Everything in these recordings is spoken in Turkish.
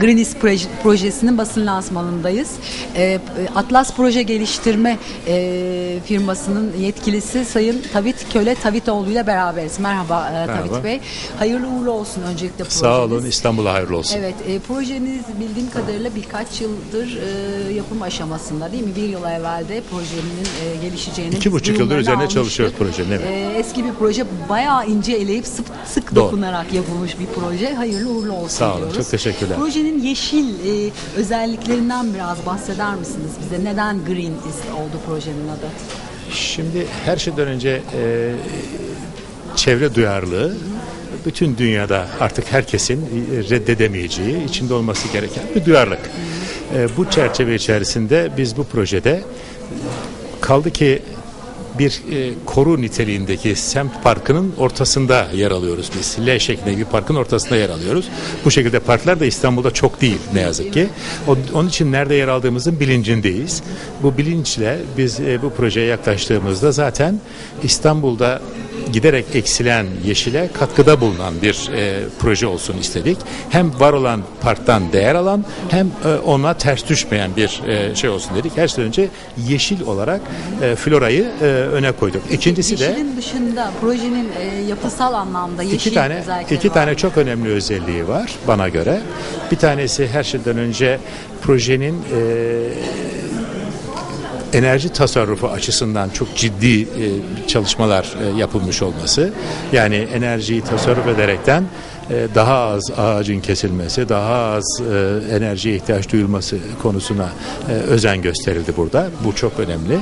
Greenis proje- projesinin basın lansmanındayız. Ee, Atlas Proje Geliştirme e, firmasının yetkilisi Sayın Tavit Köle Tavitoğlu ile beraberiz. Merhaba, e, Merhaba. Tavit Bey. Hayırlı uğurlu olsun öncelikle projeniz. Sağ olun İstanbul'a hayırlı olsun. Evet, e, projeniz bildiğim kadarıyla birkaç yıldır e, yapım aşamasında değil mi? Bir yıl evvel de projenin e, gelişeceğini İki buçuk yıldır üzerine almıştık. çalışıyoruz projenin, evet. E, eski bir proje bayağı ince eleyip sık, sık Doğru. dokunarak yapılmış bir proje. Hayırlı uğurlu olsun Sağ olun, diyoruz. çok teşekkürler. Projenin yeşil e, özelliklerinden biraz bahseder misiniz bize? Neden Green is oldu projenin adı? Şimdi her şeyden önce e, çevre duyarlılığı bütün dünyada artık herkesin e, reddedemeyeceği, içinde olması gereken bir duyarlılık. E, bu çerçeve içerisinde biz bu projede kaldı ki bir e, koru niteliğindeki semt parkının ortasında yer alıyoruz biz. L şeklinde bir parkın ortasında yer alıyoruz. Bu şekilde parklar da İstanbul'da çok değil ne yazık ki. Onun için nerede yer aldığımızın bilincindeyiz. Bu bilinçle biz e, bu projeye yaklaştığımızda zaten İstanbul'da giderek eksilen yeşile katkıda bulunan bir e, proje olsun istedik. Hem var olan parktan değer alan hem e, ona ters düşmeyen bir e, şey olsun dedik. Her şeyden önce yeşil olarak e, florayı e, öne koyduk. İkincisi de Yeşilin dışında projenin e, yapısal anlamda yeşil iki tane iki var tane çok önemli özelliği var bana göre. Bir tanesi her şeyden önce projenin e, enerji tasarrufu açısından çok ciddi e, çalışmalar e, yapılmış olması. Yani enerjiyi tasarruf ederekten e, daha az ağacın kesilmesi, daha az e, enerjiye ihtiyaç duyulması konusuna e, özen gösterildi burada. Bu çok önemli.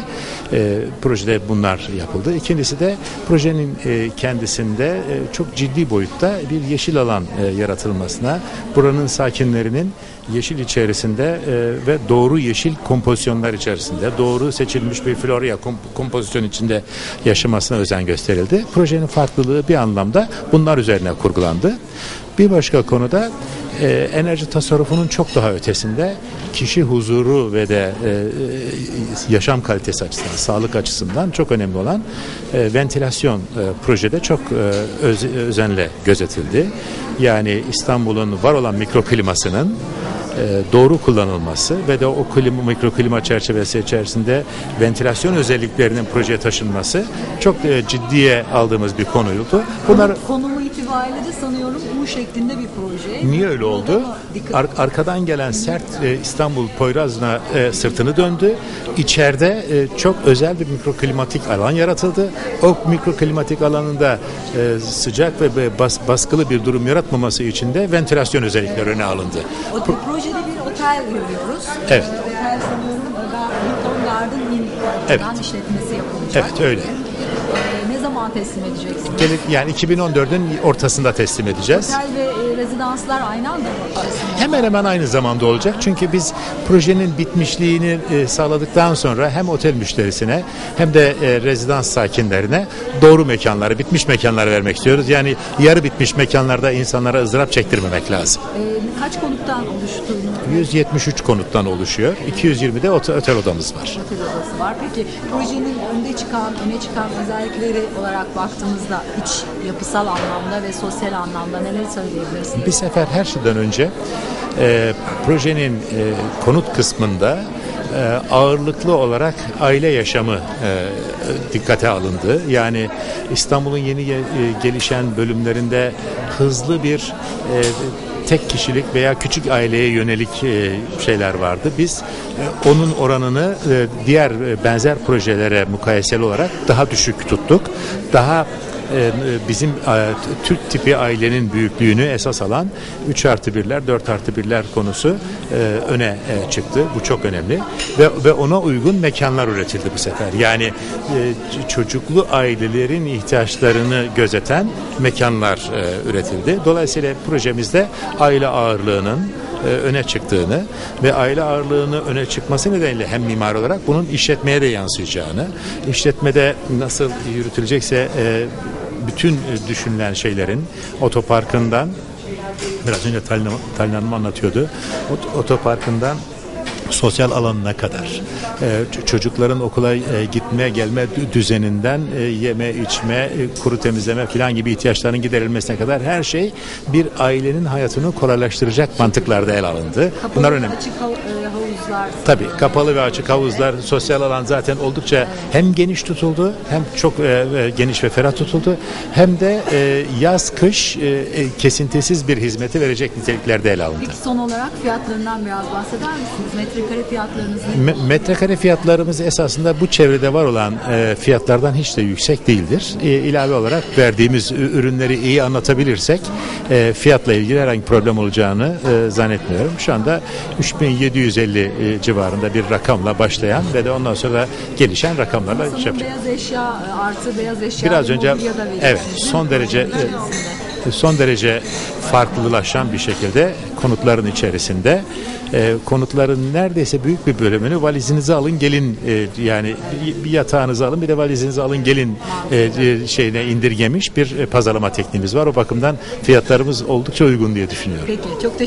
E, projede bunlar yapıldı. İkincisi de projenin e, kendisinde e, çok ciddi boyutta bir yeşil alan e, yaratılmasına, buranın sakinlerinin yeşil içerisinde e, ve doğru yeşil kompozisyonlar içerisinde doğru seçilmiş bir florya kom- kompozisyon içinde yaşamasına özen gösterildi. Projenin farklılığı bir anlamda bunlar üzerine kurgulandı. Bir başka konuda e, enerji tasarrufunun çok daha ötesinde kişi huzuru ve de e, e, yaşam kalitesi açısından, sağlık açısından çok önemli olan e, ventilasyon e, projede çok e, öz- özenle gözetildi. Yani İstanbul'un var olan mikroklimasının doğru kullanılması ve de o klima, mikroklima çerçevesi içerisinde ventilasyon özelliklerinin projeye taşınması çok e, ciddiye aldığımız bir konuydu. Bunlar Konumu itibariyle de sanıyorum U şeklinde bir proje. Niye öyle oldu? Ar- arkadan gelen sert e, İstanbul Poyraz'ına e, sırtını döndü. İçeride e, çok özel bir mikroklimatik alan yaratıldı. O mikroklimatik alanında e, sıcak ve bas- baskılı bir durum yaratmaması için de ventilasyon özellikleri öne alındı. O, bu projede bir otel görüyoruz. Evet. Otel sanıyorum Gar- Hilton Garden Inn Evet. işletmesi yapılacak. Evet öyle. Ee, ne zaman teslim edeceksiniz? Gelir, yani 2014'ün ortasında teslim edeceğiz. Otel ve e, rezidanslar aynı anda mı? Hemen hemen aynı zamanda olacak. Çünkü biz projenin bitmişliğini e, sağladıktan sonra hem otel müşterisine hem de e, rezidans sakinlerine doğru mekanları, bitmiş mekanları vermek istiyoruz. Yani yarı bitmiş mekanlarda insanlara ızdırap çektirmemek lazım. Kaç konuttan oluştuğunu 173 konuttan oluşuyor. 220'de otel, otel odamız var. otel odası var. Peki projenin önde çıkan, öne çıkan özellikleri olarak baktığımızda iç yapısal anlamda ve sosyal anlamda neler söyleyebilirsiniz? Bir sefer her şeyden önce e, projenin e, konut kısmında e, ağırlıklı olarak aile yaşamı e, dikkate alındı. Yani İstanbul'un yeni e, gelişen bölümlerinde hızlı bir e, tek kişilik veya küçük aileye yönelik e, şeyler vardı. Biz e, onun oranını e, diğer benzer projelere mukayeseli olarak daha düşük tuttuk. Daha bizim e, Türk tipi ailenin büyüklüğünü esas alan 3 artı 1'ler 4 artı 1'ler konusu e, öne e, çıktı. Bu çok önemli. Ve, ve ona uygun mekanlar üretildi bu sefer. Yani çocuklu ailelerin ihtiyaçlarını gözeten mekanlar üretildi. Dolayısıyla projemizde aile ağırlığının öne çıktığını ve aile ağırlığını öne çıkması nedeniyle hem mimar olarak bunun işletmeye de yansıyacağını, işletmede nasıl yürütülecekse e, bütün e, düşünülen şeylerin otoparkından biraz önce Talin, anlatıyordu. Ot- Otoparkından sosyal alanına kadar e, ç- çocukların okula e, gitme gelme dü- düzeninden e, yeme içme e, kuru temizleme filan gibi ihtiyaçların giderilmesine kadar her şey bir ailenin hayatını kolaylaştıracak mantıklarda ele alındı. Bunlar önemli. Açık hav- havuzlar. Tabii kapalı ve açık havuzlar, sosyal alan zaten oldukça hem geniş tutuldu, hem çok geniş ve ferah tutuldu, hem de yaz kış kesintisiz bir hizmeti verecek niteliklerde ele alındı. Peki son olarak fiyatlarından biraz bahseder misiniz? Metrekare fiyatlarınız ne? Me- metrekare fiyatlarımız esasında bu çevrede var olan e, fiyatlardan hiç de yüksek değildir. E, ilave olarak verdiğimiz ürünleri iyi anlatabilirsek e, fiyatla ilgili herhangi problem olacağını e, zannetmiyorum. Şu anda 3750 e, civarında bir rakamla başlayan ve de ondan sonra gelişen rakamlarla şey yapacak. beyaz eşya e, artı beyaz eşya Biraz önce evet son derece. Son derece farklılaşan bir şekilde konutların içerisinde e, konutların neredeyse büyük bir bölümünü valizinizi alın gelin e, yani bir- bir yatağınızı alın bir de valizinizi alın gelin e, e, şeyine indirgemiş bir e, pazarlama tekniğimiz var. O bakımdan fiyatlarımız oldukça uygun diye düşünüyorum. Peki çok teşekkür